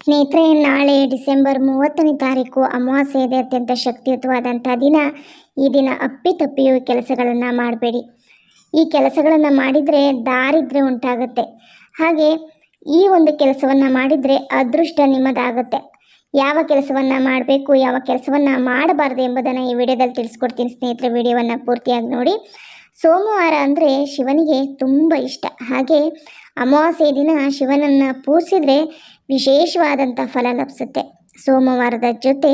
ಸ್ನೇಹಿತರೆ, ನಾಳೆ ಡಿಸೆಂಬರ್ ಮೂವತ್ತನೇ ತಾರೀಕು ಅಮಾವಾಸ್ಯೆ ಇದೆ ಅತ್ಯಂತ ಶಕ್ತಿಯುತವಾದಂಥ ದಿನ. ಈ ದಿನ ಅಪ್ಪಿತಪ್ಪಿಯು ಕೆಲಸಗಳನ್ನು ಮಾಡಬೇಡಿ. ಈ ಕೆಲಸಗಳನ್ನು ಮಾಡಿದರೆ ದಾರಿದ್ರೆ ಉಂಟಾಗುತ್ತೆ. ಹಾಗೆ ಈ ಒಂದು ಕೆಲಸವನ್ನು ಮಾಡಿದರೆ ಅದೃಷ್ಟ ನಿಮ್ಮದಾಗುತ್ತೆ. ಯಾವ ಕೆಲಸವನ್ನು ಮಾಡಬೇಕು, ಯಾವ ಕೆಲಸವನ್ನು ಮಾಡಬಾರ್ದು ಎಂಬುದನ್ನು ಈ ವಿಡಿಯೋದಲ್ಲಿ ತಿಳಿಸ್ಕೊಡ್ತೀನಿ ಸ್ನೇಹಿತರೆ. ವಿಡಿಯೋವನ್ನು ಪೂರ್ತಿಯಾಗಿ ನೋಡಿ. ಸೋಮವಾರ ಅಂದರೆ ಶಿವನಿಗೆ ತುಂಬ ಇಷ್ಟ. ಹಾಗೆ ಅಮಾವಾಸ್ಯೆ ದಿನ ಶಿವನನ್ನು ಪೂಜಿಸಿದ್ರೆ ವಿಶೇಷವಾದಂಥ ಫಲ ಲಭಿಸುತ್ತೆ. ಸೋಮವಾರದ ಜೊತೆ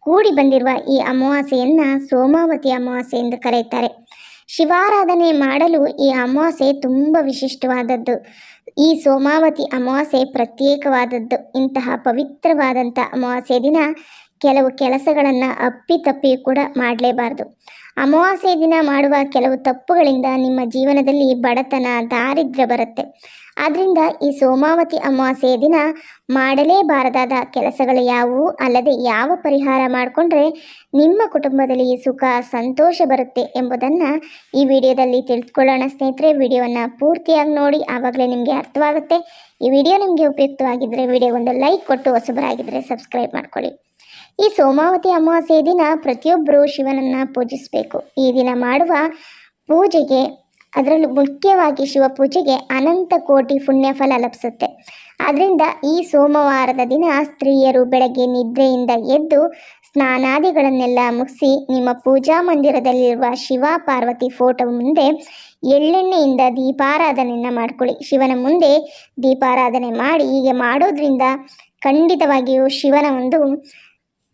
ಕೂಡಿ ಬಂದಿರುವ ಈ ಅಮಾವಾಸ್ಯೆಯನ್ನು ಸೋಮಾವತಿ ಅಮಾವಾಸ್ಯೆ ಎಂದು ಕರೆಯುತ್ತಾರೆ. ಶಿವಾರಾಧನೆ ಮಾಡಲು ಈ ಅಮಾವಾಸ್ಯೆ ತುಂಬ ವಿಶಿಷ್ಟವಾದದ್ದು. ಈ ಸೋಮಾವತಿ ಅಮಾವಾಸ್ಯೆ ಪ್ರತ್ಯೇಕವಾದದ್ದು. ಇಂತಹ ಪವಿತ್ರವಾದಂಥ ಅಮಾವಾಸ್ಯೆ ದಿನ ಕೆಲವು ಕೆಲಸಗಳನ್ನು ಅಪ್ಪಿತಪ್ಪಿ ಕೂಡ ಮಾಡಲೇಬಾರ್ದು. ಅಮಾವಾಸ್ಯೆ ದಿನ ಮಾಡುವ ಕೆಲವು ತಪ್ಪುಗಳಿಂದ ನಿಮ್ಮ ಜೀವನದಲ್ಲಿ ಬಡತನ, ದಾರಿದ್ರ್ಯ ಬರುತ್ತೆ. ಆದ್ದರಿಂದ ಈ ಸೋಮಾವತಿ ಅಮಾವಾಸ್ಯೆಯ ದಿನ ಮಾಡಲೇಬಾರದಾದ ಕೆಲಸಗಳು ಯಾವುವು ಅಲ್ಲದೆ ಯಾವ ಪರಿಹಾರ ಮಾಡಿಕೊಂಡ್ರೆ ನಿಮ್ಮ ಕುಟುಂಬದಲ್ಲಿ ಸುಖ, ಸಂತೋಷ ಬರುತ್ತೆ ಎಂಬುದನ್ನು ಈ ವಿಡಿಯೋದಲ್ಲಿ ತಿಳಿದುಕೊಳ್ಳೋಣ ಸ್ನೇಹಿತರೆ. ವಿಡಿಯೋವನ್ನು ಪೂರ್ತಿಯಾಗಿ ನೋಡಿ, ಆವಾಗಲೇ ನಿಮಗೆ ಅರ್ಥವಾಗುತ್ತೆ. ಈ ವಿಡಿಯೋ ನಿಮಗೆ ಉಪಯುಕ್ತವಾಗಿದ್ದರೆ ವಿಡಿಯೋ ಒಂದು ಲೈಕ್ ಕೊಟ್ಟು ಹೊಸಬರಾಗಿದ್ದರೆ ಸಬ್ಸ್ಕ್ರೈಬ್ ಮಾಡ್ಕೊಳ್ಳಿ. ಈ ಸೋಮಾವತಿ ಅಮಾವಾಸ್ಯೆಯ ದಿನ ಪ್ರತಿಯೊಬ್ಬರೂ ಶಿವನನ್ನು ಪೂಜಿಸಬೇಕು. ಈ ದಿನ ಮಾಡುವ ಪೂಜೆಗೆ ಅದರಲ್ಲೂ ಮುಖ್ಯವಾಗಿ ಶಿವ ಪೂಜೆಗೆ ಅನಂತ ಕೋಟಿ ಪುಣ್ಯ ಫಲ ಲಭಿಸುತ್ತೆ. ಆದ್ದರಿಂದ ಈ ಸೋಮವಾರದ ದಿನ ಸ್ತ್ರೀಯರು ಬೆಳಗ್ಗೆ ನಿದ್ರೆಯಿಂದ ಎದ್ದು ಸ್ನಾನಾದಿಗಳನ್ನೆಲ್ಲ ಮುಗಿಸಿ ನಿಮ್ಮ ಪೂಜಾ ಮಂದಿರದಲ್ಲಿರುವ ಶಿವ ಪಾರ್ವತಿ ಫೋಟೋ ಮುಂದೆ ಎಳ್ಳೆಣ್ಣೆಯಿಂದ ದೀಪಾರಾಧನೆಯನ್ನು ಮಾಡ್ಕೊಳ್ಳಿ. ಶಿವನ ಮುಂದೆ ದೀಪಾರಾಧನೆ ಮಾಡಿ ಹೀಗೆ ಮಾಡೋದ್ರಿಂದ ಖಂಡಿತವಾಗಿಯೂ ಶಿವನ ಒಂದು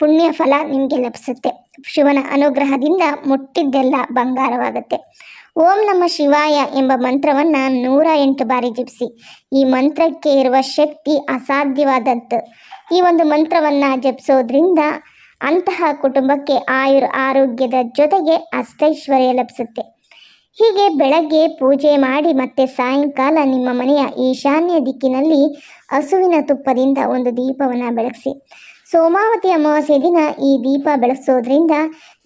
ಪುಣ್ಯ ಫಲ ನಿಮಗೆ ಲಭಿಸುತ್ತೆ. ಶಿವನ ಅನುಗ್ರಹದಿಂದ ಮುಟ್ಟಿದ್ದೆಲ್ಲ ಬಂಗಾರವಾಗುತ್ತೆ. ಓಂ ನಮ ಶಿವಾಯ ಎಂಬ ಮಂತ್ರವನ್ನು ನೂರ ಎಂಟು ಬಾರಿ ಜಪಿಸಿ. ಈ ಮಂತ್ರಕ್ಕೆ ಇರುವ ಶಕ್ತಿ ಅಸಾಧ್ಯವಾದದ್ದು. ಈ ಒಂದು ಮಂತ್ರವನ್ನು ಜಪಿಸೋದ್ರಿಂದ ಅಂತಹ ಕುಟುಂಬಕ್ಕೆ ಆಯುರ್ ಆರೋಗ್ಯದ ಜೊತೆಗೆ ಅಷ್ಟೈಶ್ವರ್ಯ ಲಭಿಸುತ್ತೆ. ಹೀಗೆ ಬೆಳಗ್ಗೆ ಪೂಜೆ ಮಾಡಿ ಮತ್ತೆ ಸಾಯಂಕಾಲ ನಿಮ್ಮ ಮನೆಯ ಈಶಾನ್ಯ ದಿಕ್ಕಿನಲ್ಲಿ ಹಸುವಿನ ತುಪ್ಪದಿಂದ ಒಂದು ದೀಪವನ್ನು ಬೆಳಗಿಸಿ. ಸೋಮಾವತಿ ಅಮಾವಾಸ್ಯ ದಿನ ಈ ದೀಪ ಬೆಳೆಸೋದ್ರಿಂದ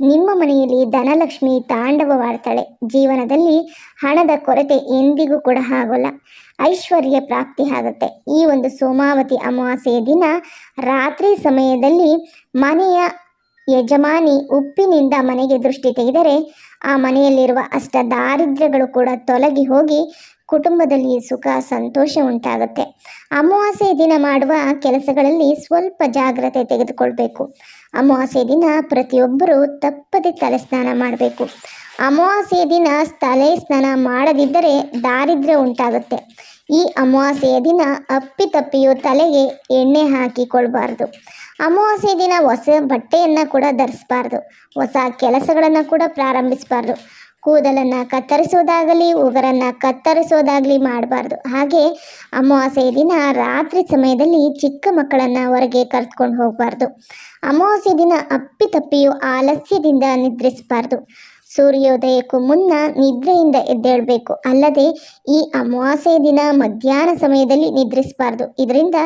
ನಿಮ್ಮ ಮನೆಯಲ್ಲಿ ಧನಲಕ್ಷ್ಮಿ ತಾಂಡವವಾಡ್ತಾಳೆ. ಜೀವನದಲ್ಲಿ ಹಣದ ಕೊರತೆ ಎಂದಿಗೂ ಕೂಡ ಆಗೋಲ್ಲ. ಐಶ್ವರ್ಯ ಪ್ರಾಪ್ತಿ ಆಗುತ್ತೆ. ಈ ಒಂದು ಸೋಮಾವತಿ ಅಮಾವಾಸ್ಯೆಯ ದಿನ ರಾತ್ರಿ ಸಮಯದಲ್ಲಿ ಮನೆಯ ಯಜಮಾನಿ ಉಪ್ಪಿನಿಂದ ಮನೆಗೆ ದೃಷ್ಟಿ ತೆಗೆದರೆ ಆ ಮನೆಯಲ್ಲಿರುವ ಅಷ್ಟ ದಾರಿದ್ರ್ಯಗಳು ಕೂಡ ತೊಲಗಿ ಹೋಗಿ ಕುಟುಂಬದಲ್ಲಿ ಸುಖ, ಸಂತೋಷ ಉಂಟಾಗುತ್ತೆ. ಅಮಾವಾಸ್ಯೆ ದಿನ ಮಾಡುವ ಕೆಲಸಗಳಲ್ಲಿ ಸ್ವಲ್ಪ ಜಾಗ್ರತೆ ತೆಗೆದುಕೊಳ್ಬೇಕು. ಅಮಾವಾಸ್ಯೆ ದಿನ ಪ್ರತಿಯೊಬ್ಬರು ತಪ್ಪದೆ ತಲೆ ಸ್ನಾನ ಮಾಡಬೇಕು. ಅಮಾವಾಸ್ಯೆ ದಿನ ತಲೆ ಸ್ನಾನ ಮಾಡದಿದ್ದರೆ ದಾರಿದ್ರ್ಯ ಉಂಟಾಗುತ್ತೆ. ಈ ಅಮಾವಾಸ್ಯೆಯ ದಿನ ಅಪ್ಪಿತಪ್ಪಿಯು ತಲೆಗೆ ಎಣ್ಣೆ ಹಾಕಿಕೊಳ್ಬಾರ್ದು. ಅಮಾವಾಸ್ಯೆ ದಿನ ಹೊಸ ಬಟ್ಟೆಯನ್ನು ಕೂಡ ಧರಿಸಬಾರ್ದು. ಹೊಸ ಕೆಲಸಗಳನ್ನು ಕೂಡ ಪ್ರಾರಂಭಿಸಬಾರ್ದು. ಕೂದಲನ್ನು ಕತ್ತರಿಸೋದಾಗಲಿ ಉಗುರನ್ನು ಕತ್ತರಿಸೋದಾಗಲಿ ಮಾಡಬಾರ್ದು. ಹಾಗೆ ಅಮಾವಾಸ್ಯೆ ದಿನ ರಾತ್ರಿ ಸಮಯದಲ್ಲಿ ಚಿಕ್ಕ ಮಕ್ಕಳನ್ನು ಹೊರಗೆ ಕರೆದುಕೊಂಡು ಹೋಗಬಾರ್ದು. ಅಮಾವಾಸ್ಯೆ ದಿನ ಅಪ್ಪಿತಪ್ಪಿಯು ಆಲಸ್ಯದಿಂದ ನಿದ್ರಿಸಬಾರ್ದು. ಸೂರ್ಯೋದಯಕ್ಕೂ ಮುನ್ನ ನಿದ್ರೆಯಿಂದ ಎದ್ದೇಳಬೇಕು. ಅಲ್ಲದೆ ಈ ಅಮಾವಾಸ್ಯೆ ದಿನ ಮಧ್ಯಾಹ್ನ ಸಮಯದಲ್ಲಿ ನಿದ್ರಿಸಬಾರ್ದು. ಇದರಿಂದ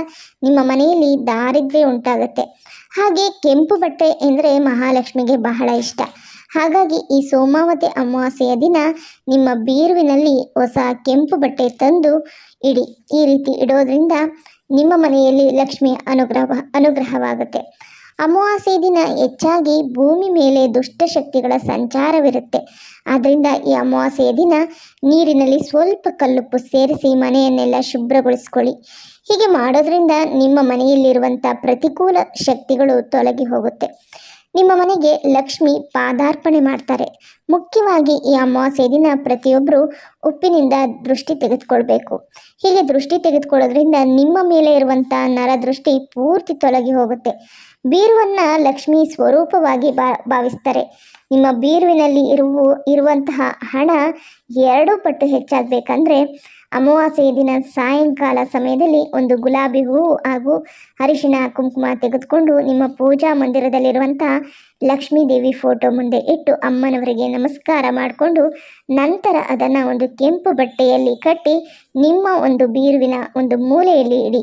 ನಿಮ್ಮ ಮನೆಯಲ್ಲಿ ದಾರಿದ್ರ್ಯ ಉಂಟಾಗುತ್ತೆ. ಹಾಗೆ ಕೆಂಪು ಬಟ್ಟೆ ಎಂದರೆ ಮಹಾಲಕ್ಷ್ಮಿಗೆ ಬಹಳ ಇಷ್ಟ. ಹಾಗಾಗಿ ಈ ಸೋಮಾವತಿ ಅಮಾವಾಸ್ಯೆಯ ದಿನ ನಿಮ್ಮ ಬೀರುವಿನಲ್ಲಿ ಹೊಸ ಕೆಂಪು ಬಟ್ಟೆ ತಂದು ಇಡಿ. ಈ ರೀತಿ ಇಡೋದ್ರಿಂದ ನಿಮ್ಮ ಮನೆಯಲ್ಲಿ ಲಕ್ಷ್ಮಿಯ ಅನುಗ್ರಹ, ಅನುಗ್ರಹವಾಗುತ್ತೆ. ಅಮಾವಾಸ್ಯೆ ದಿನ ಹೆಚ್ಚಾಗಿ ಭೂಮಿ ಮೇಲೆ ದುಷ್ಟಶಕ್ತಿಗಳ ಸಂಚಾರವಿರುತ್ತೆ. ಆದ್ದರಿಂದ ಈ ಅಮಾವಾಸ್ಯೆಯ ದಿನ ನೀರಿನಲ್ಲಿ ಸ್ವಲ್ಪ ಕಲ್ಲುಪ್ಪು ಸೇರಿಸಿ ಮನೆಯನ್ನೆಲ್ಲ ಶುಭ್ರಗೊಳಿಸ್ಕೊಳ್ಳಿ. ಹೀಗೆ ಮಾಡೋದ್ರಿಂದ ನಿಮ್ಮ ಮನೆಯಲ್ಲಿರುವಂಥ ಪ್ರತಿಕೂಲ ಶಕ್ತಿಗಳು ತೊಲಗಿ ಹೋಗುತ್ತೆ. ನಿಮ್ಮ ಮನೆಗೆ ಲಕ್ಷ್ಮಿ ಪಾದಾರ್ಪಣೆ ಮಾಡ್ತಾರೆ. ಮುಖ್ಯವಾಗಿ ಈ ಅಮಾವಾಸ್ಯ ದಿನ ಪ್ರತಿಯೊಬ್ಬರು ಉಪ್ಪಿನಿಂದ ದೃಷ್ಟಿ ತೆಗೆದುಕೊಳ್ಬೇಕು. ಹೀಗೆ ದೃಷ್ಟಿ ತೆಗೆದುಕೊಳ್ಳೋದ್ರಿಂದ ನಿಮ್ಮ ಮೇಲೆ ಇರುವಂಥ ನರದೃಷ್ಟಿ ಪೂರ್ತಿ ತೊಲಗಿ ಹೋಗುತ್ತೆ. ಬೀರುವನ್ನು ಲಕ್ಷ್ಮಿ ಸ್ವರೂಪವಾಗಿ ಭಾವಿಸ್ತಾರೆ. ನಿಮ್ಮ ಬೀರುವಿನಲ್ಲಿ ಇರುವ, ಇರುವಂತಹ ಹಣ ಎರಡು ಪಟ್ಟು ಹೆಚ್ಚಾಗಬೇಕಂದ್ರೆ ಅಮಾವಾಸ್ಯೆಯ ದಿನ ಸಾಯಂಕಾಲ ಸಮಯದಲ್ಲಿ ಒಂದು ಗುಲಾಬಿ ಹೂವು ಹಾಗೂ ಅರಿಶಿಣ ಕುಂಕುಮ ತೆಗೆದುಕೊಂಡು ನಿಮ್ಮ ಪೂಜಾ ಮಂದಿರದಲ್ಲಿರುವಂಥ ಲಕ್ಷ್ಮೀ ದೇವಿ ಫೋಟೋ ಮುಂದೆ ಇಟ್ಟು ಅಮ್ಮನವರಿಗೆ ನಮಸ್ಕಾರ ಮಾಡಿಕೊಂಡು ನಂತರ ಅದನ್ನು ಒಂದು ಕೆಂಪು ಬಟ್ಟೆಯಲ್ಲಿ ಕಟ್ಟಿ ನಿಮ್ಮ ಒಂದು ಬೀರುವಿನ ಒಂದು ಮೂಲೆಯಲ್ಲಿ ಇಡಿ.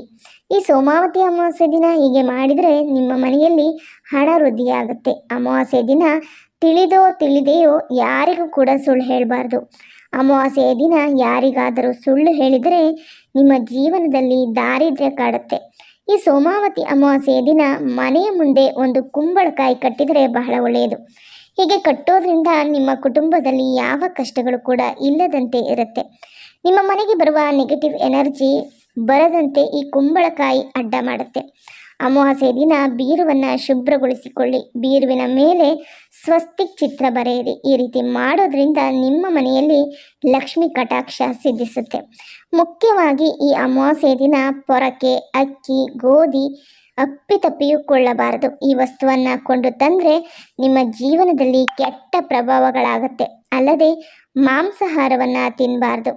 ಈ ಸೋಮಾವತಿ ಅಮಾವಾಸ್ಯೆ ದಿನ ಹೀಗೆ ಮಾಡಿದರೆ ನಿಮ್ಮ ಮನೆಯಲ್ಲಿ ಹಣ ವೃದ್ಧಿಯಾಗುತ್ತೆ. ಅಮಾವಾಸ್ಯೆ ದಿನ ತಿಳಿದೋ ತಿಳಿದೆಯೋ ಯಾರಿಗೂ ಕೂಡ ಸುಳ್ಳು ಹೇಳಬಾರ್ದು. ಅಮಾವಾಸ್ಯೆಯ ದಿನ ಯಾರಿಗಾದರೂ ಸುಳ್ಳು ಹೇಳಿದರೆ ನಿಮ್ಮ ಜೀವನದಲ್ಲಿ ದಾರಿದ್ರ್ಯ ಕಾಡುತ್ತೆ. ಈ ಸೋಮಾವತಿ ಅಮಾವಾಸ್ಯೆಯ ದಿನ ಮನೆಯ ಮುಂದೆ ಒಂದು ಕುಂಬಳಕಾಯಿ ಕಟ್ಟಿದರೆ ಬಹಳ ಒಳ್ಳೆಯದು. ಹೀಗೆ ಕಟ್ಟೋದ್ರಿಂದ ನಿಮ್ಮ ಕುಟುಂಬದಲ್ಲಿ ಯಾವ ಕಷ್ಟಗಳು ಕೂಡ ಇಲ್ಲದಂತೆ ಇರುತ್ತೆ. ನಿಮ್ಮ ಮನೆಗೆ ಬರುವ ನೆಗೆಟಿವ್ ಎನರ್ಜಿ ಬರದಂತೆ ಈ ಕುಂಬಳಕಾಯಿ ಅಡ್ಡ ಮಾಡುತ್ತೆ. ಅಮಾವಾಸ್ಯೆ ದಿನ ಬೀರುವನ್ನು ಶುಭ್ರಗೊಳಿಸಿಕೊಳ್ಳಿ. ಬೀರುವಿನ ಮೇಲೆ ಸ್ವಸ್ತಿಕ್ ಚಿತ್ರ ಬರೆಯಿರಿ. ಈ ರೀತಿ ಮಾಡೋದ್ರಿಂದ ನಿಮ್ಮ ಮನೆಯಲ್ಲಿ ಲಕ್ಷ್ಮಿ ಕಟಾಕ್ಷ ಸಿದ್ಧಿಸುತ್ತೆ. ಮುಖ್ಯವಾಗಿ ಈ ಅಮಾವಾಸ್ಯೆ ದಿನ ಪೊರಕೆ, ಅಕ್ಕಿ, ಗೋಧಿ ಅಪ್ಪಿತಪ್ಪಿಯೂ ಕೊಳ್ಳಬಾರದು. ಈ ವಸ್ತುವನ್ನು ಕೊಂಡು ತಂದರೆ ನಿಮ್ಮ ಜೀವನದಲ್ಲಿ ಕೆಟ್ಟ ಪ್ರಭಾವಗಳಾಗುತ್ತೆ. ಅಲ್ಲದೆ ಮಾಂಸಾಹಾರವನ್ನು ತಿನ್ನಬಾರ್ದು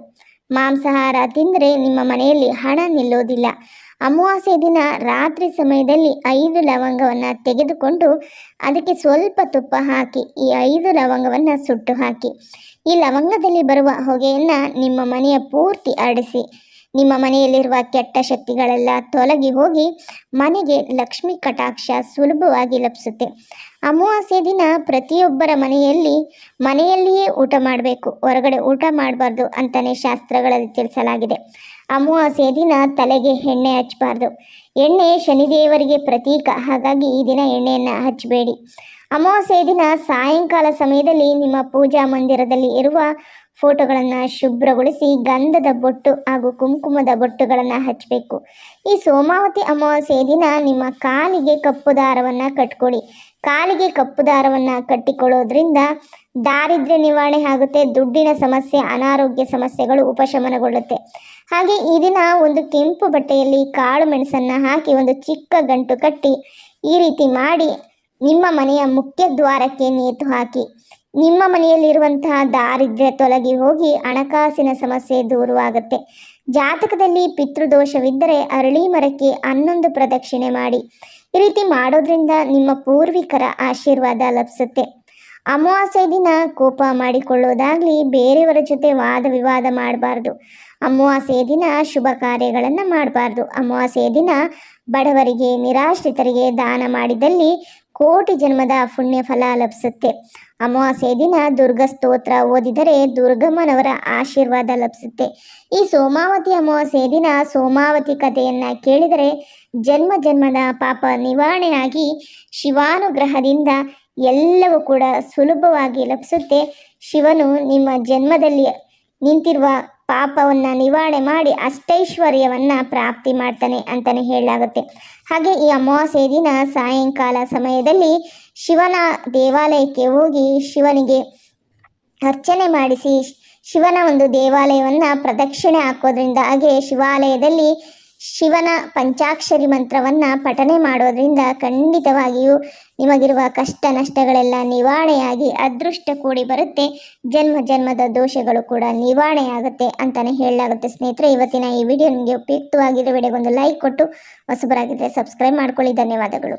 ಮಾಂಸಾಹಾರ ತಿಂದರೆ ನಿಮ್ಮ ಮನೆಯಲ್ಲಿ ಹಣ ನಿಲ್ಲೋದಿಲ್ಲ. ಅಮಾವಾಸ್ಯೆ ದಿನ ರಾತ್ರಿ ಸಮಯದಲ್ಲಿ ಐದು ಲವಂಗವನ್ನು ತೆಗೆದುಕೊಂಡು ಅದಕ್ಕೆ ಸ್ವಲ್ಪ ತುಪ್ಪ ಹಾಕಿ, ಈ ಐದು ಲವಂಗವನ್ನು ಸುಟ್ಟು ಹಾಕಿ. ಈ ಲವಂಗದಲ್ಲಿ ಬರುವ ಹೊಗೆಯನ್ನು ನಿಮ್ಮ ಮನೆಯ ಪೂರ್ತಿ ಅಡಿಸಿ ನಿಮ್ಮ ಮನೆಯಲ್ಲಿರುವ ಕೆಟ್ಟ ಶಕ್ತಿಗಳೆಲ್ಲ ತೊಲಗಿ ಹೋಗಿ ಮನೆಗೆ ಲಕ್ಷ್ಮಿ ಕಟಾಕ್ಷ ಸುಲಭವಾಗಿ ಲಭಿಸುತ್ತೆ. ಅಮಾವಾಸ್ಯೆ ದಿನ ಪ್ರತಿಯೊಬ್ಬರ ಮನೆಯಲ್ಲಿ ಮನೆಯಲ್ಲಿಯೇ ಊಟ ಮಾಡಬೇಕು, ಹೊರಗಡೆ ಊಟ ಮಾಡಬಾರ್ದು ಅಂತಲೇ ಶಾಸ್ತ್ರಗಳಲ್ಲಿ ತಿಳಿಸಲಾಗಿದೆ. ಅಮಾವಾಸ್ಯೆ ದಿನ ತಲೆಗೆ ಎಣ್ಣೆ ಹಚ್ಚಬಾರ್ದು. ಎಣ್ಣೆ ಶನಿದೇವರಿಗೆ ಪ್ರತೀಕ. ಹಾಗಾಗಿ ಈ ದಿನ ಎಣ್ಣೆಯನ್ನು ಹಚ್ಚಬೇಡಿ. ಅಮಾವಾಸ್ಯೆ ದಿನ ಸಾಯಂಕಾಲ ಸಮಯದಲ್ಲಿ ನಿಮ್ಮ ಪೂಜಾ ಮಂದಿರದಲ್ಲಿ ಇರುವ ಫೋಟೋಗಳನ್ನು ಶುಭ್ರಗೊಳಿಸಿ, ಗಂಧದ ಬೊಟ್ಟು ಹಾಗೂ ಕುಂಕುಮದ ಬೊಟ್ಟುಗಳನ್ನು ಹಚ್ಚಬೇಕು ಈ ಸೋಮಾವತಿ ಅಮಾವಾಸ್ಯೆಯ ದಿನ ನಿಮ್ಮ ಕಾಲಿಗೆ ಕಪ್ಪು ದಾರವನ್ನು ಕಟ್ಕೊಳ್ಳಿ. ಕಾಲಿಗೆ ಕಪ್ಪು ದಾರವನ್ನು ಕಟ್ಟಿಕೊಳ್ಳೋದ್ರಿಂದ ದಾರಿದ್ರ್ಯ ನಿವಾರಣೆ ಆಗುತ್ತೆ, ದುಡ್ಡಿನ ಸಮಸ್ಯೆ, ಅನಾರೋಗ್ಯ ಸಮಸ್ಯೆಗಳು ಉಪಶಮನಗೊಳ್ಳುತ್ತೆ. ಹಾಗೆ ಈ ದಿನ ಒಂದು ಕೆಂಪು ಬಟ್ಟೆಯಲ್ಲಿ ಕಾಳು ಮೆಣಸನ್ನು ಹಾಕಿ ಒಂದು ಚಿಕ್ಕ ಗಂಟು ಕಟ್ಟಿ, ಈ ರೀತಿ ಮಾಡಿ ನಿಮ್ಮ ಮನೆಯ ಮುಖ್ಯ ದ್ವಾರಕ್ಕೆ ನೇತು ಹಾಕಿ. ನಿಮ್ಮ ಮನೆಯಲ್ಲಿರುವಂತಹ ದಾರಿದ್ರ್ಯ ತೊಲಗಿ ಹೋಗಿ ಹಣಕಾಸಿನ ಸಮಸ್ಯೆ ದೂರವಾಗುತ್ತೆ. ಜಾತಕದಲ್ಲಿ ಪಿತೃದೋಷವಿದ್ದರೆ ಅರಳಿ ಮರಕ್ಕೆ ಹನ್ನೊಂದು ಪ್ರದಕ್ಷಿಣೆ ಮಾಡಿ. ಈ ರೀತಿ ಮಾಡೋದ್ರಿಂದ ನಿಮ್ಮ ಪೂರ್ವಿಕರ ಆಶೀರ್ವಾದ ಲಭಿಸುತ್ತೆ. ಅಮಾವಾಸ್ಯೆ ದಿನ ಕೋಪ ಮಾಡಿಕೊಳ್ಳೋದಾಗಲಿ ಬೇರೆಯವರ ಜೊತೆ ವಾದ ವಿವಾದ ಮಾಡಬಾರ್ದು. ಅಮಾವಾಸ್ಯೆಯ ದಿನ ಶುಭ ಕಾರ್ಯಗಳನ್ನು ಮಾಡಬಾರ್ದು. ಅಮಾವಾಸ್ಯೆಯ ದಿನ ಬಡವರಿಗೆ, ನಿರಾಶ್ರಿತರಿಗೆ ದಾನ ಮಾಡಿದಲ್ಲಿ ಕೋಟಿ ಜನ್ಮದ ಪುಣ್ಯ ಫಲ ಲಭಿಸುತ್ತೆ. ಅಮಾವಾಸ್ಯೆ ದಿನ ದುರ್ಗ ಸ್ತೋತ್ರ ಓದಿದರೆ ದುರ್ಗಮ್ಮನವರ ಆಶೀರ್ವಾದ ಲಭಿಸುತ್ತೆ. ಈ ಸೋಮಾವತಿ ಅಮಾವಾಸ್ಯೆ ದಿನ ಸೋಮಾವತಿ ಕಥೆಯನ್ನು ಕೇಳಿದರೆ ಜನ್ಮ ಜನ್ಮದ ಪಾಪ ನಿವಾರಣೆಯಾಗಿ ಶಿವಾನುಗ್ರಹದಿಂದ ಎಲ್ಲವೂ ಕೂಡ ಸುಲಭವಾಗಿ ಲಭಿಸುತ್ತೆ. ಶಿವನು ನಿಮ್ಮ ಜನ್ಮದಲ್ಲಿ ನಿಂತಿರುವ ಪಾಪವನ್ನು ನಿವಾರಣೆ ಮಾಡಿ ಅಷ್ಟೈಶ್ವರ್ಯವನ್ನು ಪ್ರಾಪ್ತಿ ಮಾಡ್ತಾನೆ ಅಂತಲೇ ಹೇಳಲಾಗುತ್ತೆ. ಹಾಗೆ ಈ ಅಮಾವಾಸ್ಯೆ ದಿನ ಸಾಯಂಕಾಲ ಸಮಯದಲ್ಲಿ ಶಿವನ ದೇವಾಲಯಕ್ಕೆ ಹೋಗಿ ಶಿವನಿಗೆ ಅರ್ಚನೆ ಮಾಡಿಸಿ ಶಿವನ ಒಂದು ದೇವಾಲಯವನ್ನು ಪ್ರದಕ್ಷಿಣೆ ಹಾಕೋದ್ರಿಂದ ಹಾಗೆ ಶಿವಾಲಯದಲ್ಲಿ ಶಿವನ ಪಂಚಾಕ್ಷರಿ ಮಂತ್ರವನ್ನು ಪಠನೆ ಮಾಡೋದ್ರಿಂದ ಖಂಡಿತವಾಗಿಯೂ ನಿಮಗಿರುವ ಕಷ್ಟ ನಷ್ಟಗಳೆಲ್ಲ ನಿವಾರಣೆಯಾಗಿ ಅದೃಷ್ಟ ಕೂಡಿ ಬರುತ್ತೆ. ಜನ್ಮ ಜನ್ಮದ ದೋಷಗಳು ಕೂಡ ನಿವಾರಣೆಯಾಗುತ್ತೆ ಅಂತಲೇ ಹೇಳಲಾಗುತ್ತೆ ಸ್ನೇಹಿತರೆ. ಇವತ್ತಿನ ಈ ವಿಡಿಯೋ ನಿಮಗೆ ಉಪಯುಕ್ತವಾಗಿದ್ದರೆ ವಿಡಿಯೋಗೊಂದು ಲೈಕ್ ಕೊಟ್ಟು ಹೊಸಬರಾಗಿದ್ದರೆ ಸಬ್ಸ್ಕ್ರೈಬ್ ಮಾಡ್ಕೊಳ್ಳಿ. ಧನ್ಯವಾದಗಳು.